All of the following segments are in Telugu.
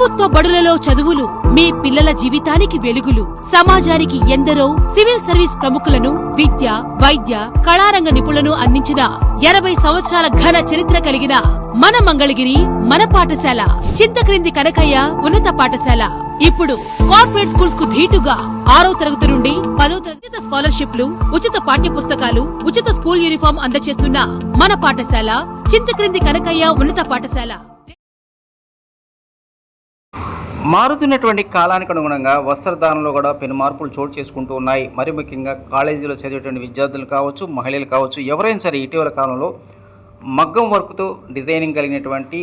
ప్రభుత్వ బడులలో చదువులు మీ పిల్లల జీవితానికి వెలుగులు. సమాజానికి ఎందరో సివిల్ సర్వీస్ ప్రముఖులను విద్య వైద్య కళారంగ నిపుణులను అందించిన ఎనభై సంవత్సరాల ఘన చరిత్ర కలిగిన మన మంగళగిరి మన పాఠశాల చింతక్రింది కనకయ్య ఉన్నత పాఠశాల. ఇప్పుడు కార్పొరేట్ స్కూల్స్కు ధీటుగా ఆరో తరగతి నుండి పదో తరగతి ఉచిత స్కాలర్షిప్లు ఉచిత పాఠ్య పుస్తకాలు ఉచిత స్కూల్ యూనిఫామ్ అందజేస్తున్న మన పాఠశాల చింతక్రింది కనకయ్య ఉన్నత పాఠశాల. మారుతున్నటువంటి కాలానికి అనుగుణంగా వస్త్రధారణలో కూడా పెను మార్పులు చోటు చేసుకుంటూ ఉన్నాయి. మరి ముఖ్యంగా కాలేజీలో చదివేటువంటి విద్యార్థులు కావచ్చు మహిళలు కావచ్చు ఎవరైనా సరే ఇటీవల కాలంలో మగ్గం వర్క్తో డిజైనింగ్ కలిగినటువంటి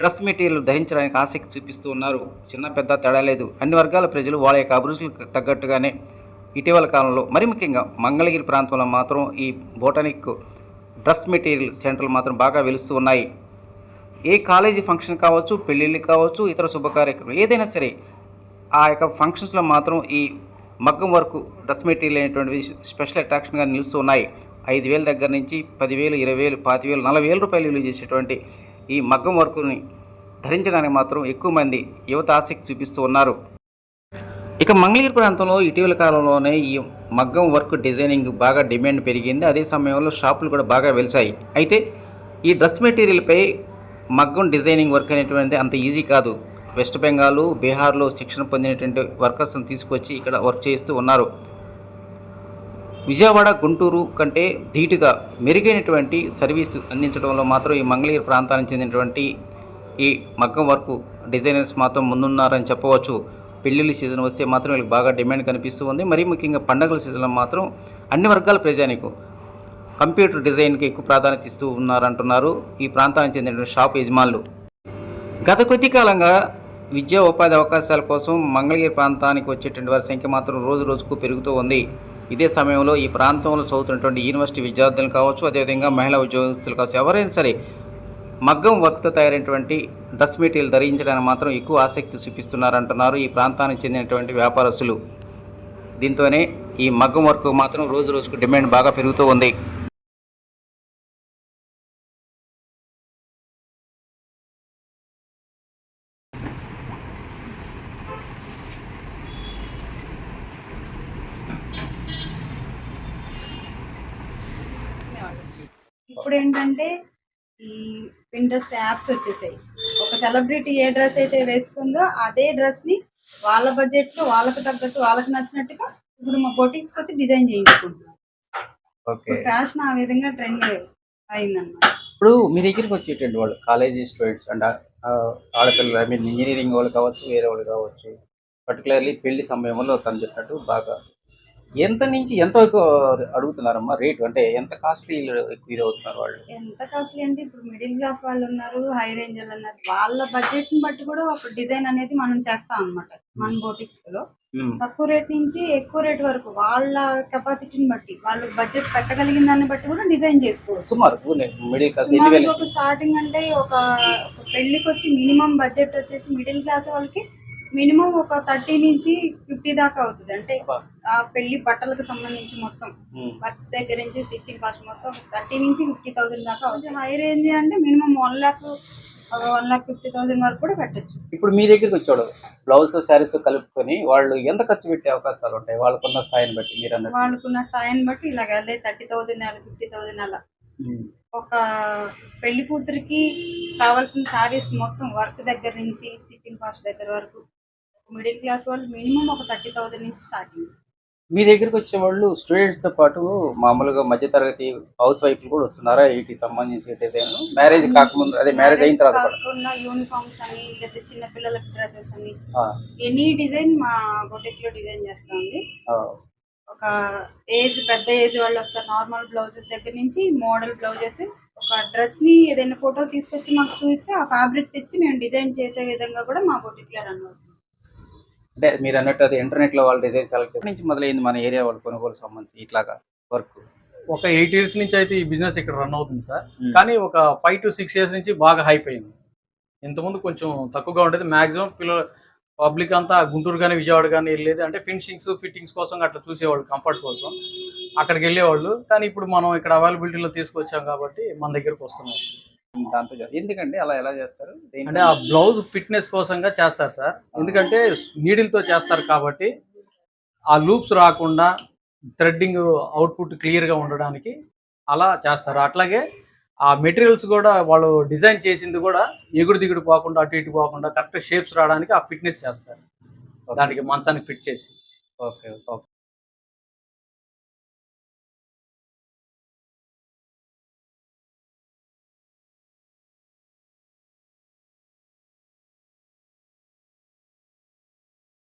డ్రెస్ మెటీరియల్ ధరించడానికి ఆసక్తి చూపిస్తూ ఉన్నారు. చిన్న పెద్ద తేడా లేదు. అన్ని వర్గాల ప్రజలు వాళ్ళ యొక్క అభిరుచులకు తగ్గట్టుగానే ఇటీవల కాలంలో మరి ముఖ్యంగా మంగళగిరి ప్రాంతంలో మాత్రం ఈ బోటానిక్ డ్రెస్ మెటీరియల్ సెంటర్లు మాత్రం బాగా వెలుస్తూ ఉన్నాయి. ఏ కాలేజీ ఫంక్షన్ కావచ్చు పెళ్ళిళ్ళు కావచ్చు ఇతర శుభకార్యక్రమం ఏదైనా సరే ఆ యొక్క ఫంక్షన్స్లో మాత్రం ఈ మగ్గం వర్క్ డ్రెస్ మెటీరియల్ అనేటువంటివి స్పెషల్ అట్రాక్షన్గా నిలుస్తూ ఉన్నాయి. ఐదు వేల దగ్గర నుంచి పదివేలు ఇరవై వేలు పాతి వేలు నలభై వేల రూపాయలు విలువ చేసేటువంటి ఈ మగ్గం వర్క్ని ధరించడానికి మాత్రం ఎక్కువ మంది యువత ఆసక్తి చూపిస్తూ ఉన్నారు. ఇక మంగళగిరి ప్రాంతంలో ఇటీవల కాలంలోనే ఈ మగ్గం వర్క్ డిజైనింగ్ బాగా డిమాండ్ పెరిగింది. అదే సమయంలో షాపులు కూడా బాగా వెలిసాయి. అయితే ఈ డ్రెస్ మెటీరియల్పై మగ్గం డిజైనింగ్ వర్క్ అనేటువంటిది అంత ఈజీ కాదు. వెస్ట్ బెంగాల్ బీహార్లో శిక్షణ పొందినటువంటి వర్కర్స్ని తీసుకొచ్చి ఇక్కడ వర్క్ చేస్తూ ఉన్నారు. విజయవాడ గుంటూరు కంటే ధీటుగా మెరుగైనటువంటి సర్వీసు అందించడంలో మాత్రం ఈ మంగళగిరి ప్రాంతానికి చెందినటువంటి ఈ మగ్గం వర్క్ డిజైనర్స్ మాత్రం ముందున్నారని చెప్పవచ్చు. పెళ్ళిళ్ళ సీజన్ వస్తే మాత్రం వీళ్ళకి బాగా డిమాండ్ కనిపిస్తూ ఉంది. మరీ ముఖ్యంగా పండగల సీజన్లో మాత్రం అన్ని వర్గాల ప్రజానికు. కంప్యూటర్ డిజైన్కి ఎక్కువ ప్రాధాన్యత ఇస్తూ ఉన్నారంటున్నారు. ఈ ప్రాంతానికి చెందిన షాప్ యజమానులు. గత కొద్ది కాలంగా విద్యా ఉపాధి అవకాశాల కోసం మంగళగిరి ప్రాంతానికి వచ్చేటువంటి వారి సంఖ్య మాత్రం రోజు రోజుకు పెరుగుతూ ఉంది. ఇదే సమయంలో ఈ ప్రాంతంలో చదువుతున్నటువంటి యూనివర్సిటీ విద్యార్థులు కావచ్చు అదేవిధంగా మహిళా ఉద్యోగస్తులు కావచ్చు ఎవరైనా సరే మగ్గం వర్క్తో తయారైనటువంటి డ్రెస్ మెటీరియల్ ధరించడానికి మాత్రం ఎక్కువ ఆసక్తి చూపిస్తున్నారంటున్నారు ఈ ప్రాంతానికి చెందినటువంటి వ్యాపారస్తులు. దీంతోనే ఈ మగ్గం వర్క్ మాత్రం రోజు రోజుకు డిమాండ్ బాగా పెరుగుతూ ఉంది. ఇప్పుడు ఏంటంటే ఈ పింట్రెస్ట్ యాప్స్ వచ్చేసాయి. ఒక సెలబ్రిటీ ఏ డ్రెస్ అయితే వేసుకుందో అదే డ్రెస్ని వాళ్ళ బడ్జెట్లో వాళ్ళకి తగ్గట్టు వాళ్ళకి నచ్చినట్టుగా ఇప్పుడు మా బొటిక్స్ వచ్చి డిజైన్ చేయించుకుంటున్నాం. ఓకే. ఫ్యాషన్ ఆ విధంగా ట్రెండ్ అయిందన్నమాట. ఇప్పుడు మీ దగ్గరికి వచ్చేటువంటి వాళ్ళు కాలేజీ స్టూడెంట్స్ అండ్ ఆడపిల్లలు ఐ మీన్ ఇంజనీరింగ్ వాళ్ళు కావచ్చు వేరే వాళ్ళు కావచ్చు పర్టికులర్లీ పెళ్ళి సమయంలో తను చెప్పినట్టు బాగా ఎంత నుంచి ఎంత వరకు అడుగుతున్నారమ్మా రేటు? అంటే ఎంత కాస్ట్లీ ఎక్కువ ఇది అవుతున్నారు వాళ్ళు? ఎంత కాస్ట్లీ అంటే ఇప్పుడు మిడిల్ క్లాస్ వాళ్ళు ఉన్నారు హై రేంజ్ వాళ్ళు ఉన్నారు. వాళ్ళ బడ్జెట్ని బట్టి కూడా ఒక డిజైన్ అనేది మనం చేస్తాం అన్నమాట మన బొటిక్స్లో. మ్మ్. తక్కువ రేట్ నుంచి ఎక్కువ రేట్ వరకు వాళ్ళ కెపాసిటీని బట్టి వాళ్ళు బడ్జెట్ పెట్టగలిగిన దాన్ని బట్టి కూడా డిజైన్ చేసుకోవచ్చు. సుమారు మిడిల్ క్లాస్ స్టార్టింగ్ అంటే ఒక ఒక పెళ్ళికి వచ్చి మినిమం బడ్జెట్ వచ్చేసి మిడిల్ క్లాస్ వాళ్ళకి మినిమం ఒక థర్టీ నుంచి ఫిఫ్టీ దాకా అవుతుంది. అంటే. ఆ పెళ్ళి బట్టలకు సంబంధించి మొత్తం. వర్క్స్ దగ్గర నుంచి స్టిచ్చింగ్ కాస్ట్ మొత్తం థర్టీ నుంచి ఫిఫ్టీ థౌసండ్ దాకా అవుతుంది. హై రేంజ్ అంటే minimum one lakh one lakh fifty thousand వరకు కూడా పెట్టచ్చు. ఇప్పుడు మీ దగ్గరికి వచ్చాడు. బ్లౌజ్తో శారీస్తో కలుపుకొని వాళ్ళు ఎంత ఖర్చు పెట్టే అవకాశాలు ఉంటాయి? వాళ్ళకున్న స్థాయిని బట్టి మీరు వాళ్ళకున్న స్థాయిని బట్టి ఇలాగ అదే థర్టీ థౌసండ్ అలా ఫిఫ్టీ థౌసండ్ అలా. ఒక పెళ్ళి కూతురికి కావాల్సిన సారీస్ మొత్తం వర్క్ దగ్గర నుంచి స్టిచ్చింగ్ కాస్ట్ దగ్గర వరకు మిడిల్ క్లాస్ వాళ్ళు మినిమం ఒక థర్టీ థౌసండ్ నుంచి స్టార్టింగ్ మీ దగ్గరికి వచ్చే వాళ్ళు స్టూడెంట్స్తో పాటు మామూలుగా మధ్యతరగతి హౌస్ వైఫ్లు కూడా వస్తున్నారా? వీటికి సంబంధించి డిజైన్ మ్యారేజ్ కాకముందు అదే మ్యారేజ్ అయిన తర్వాత కూడా? కాకుండా యూనిఫామ్స్ అని లేదా చిన్న పిల్లల డ్రెస్సెస్ అని. ఎనీ డిజైన్ మా బొటిక్లో డిజైన్ చేస్తామండి ఒక ఏజ్ పెద్ద ఏజ్ వాళ్ళు వస్తారు నార్మల్ బ్లౌజెస్ దగ్గర నుంచి మోడల్ బ్లౌజెస్ ఒక డ్రెస్ని ఏదైనా ఫోటో తీసుకొచ్చి మాకు చూస్తే ఆ ఫ్యాబ్రిక్ తెచ్చి మేము డిజైన్ చేసే విధంగా కూడా మా బొటిక్లో రన్ అవుతుంది. అంటే మీరు అన్నట్టు అది ఇంటర్నెట్లో వాళ్ళు డిజైన్ సెలెక్ట్ చేసి నుంచి మొదలైంది మన ఏరియా వాళ్ళు కొనుగోలు సంబంధించి ఇట్లాగా వర్క్ ఒక ఎయిట్ ఇయర్స్ నుంచి అయితే ఈ బిజినెస్ ఇక్కడ రన్ అవుతుంది సార్. కానీ ఒక ఫైవ్ టు సిక్స్ ఇయర్స్ నుంచి బాగా హైప్ అయింది. ఇంతకుముందు కొంచెం తక్కువగా ఉండేది. మాక్సిమం పిల్లలు పబ్లిక్ అంతా గుంటూరు కానీ విజయవాడ కానీ వెళ్ళేది. అంటే ఫినిషింగ్స్ ఫిట్టింగ్స్ కోసం అట్లా చూసేవాళ్ళు కంఫర్ట్ కోసం. అక్కడికి వెళ్ళేవాళ్ళు. కానీ ఇప్పుడు మనం ఇక్కడ అవైలబిలిటీలో తీసుకొచ్చాం కాబట్టి మన దగ్గరకు వస్తున్నాం దాంతో. ఎందుకండి అలా ఎలా చేస్తారు? అంటే ఆ బ్లౌజ్ ఫిట్నెస్ కోసంగా చేస్తారు సార్. ఎందుకంటే నీడిల్తో చేస్తారు కాబట్టి ఆ లూప్స్ రాకుండా థ్రెడ్డింగ్ అవుట్పుట్ క్లియర్గా ఉండడానికి అలా చేస్తారు. అట్లాగే ఆ మెటీరియల్స్ కూడా వాళ్ళు డిజైన్ చేసింది కూడా ఎగుడు దిగుడు పోకుండా అటు ఇటు పోకుండా కరెక్ట్ షేప్స్ రావడానికి ఆ ఫిట్నెస్ చేస్తారు. దానికి మంచానికి ఫిట్ చేసి. Okay okay.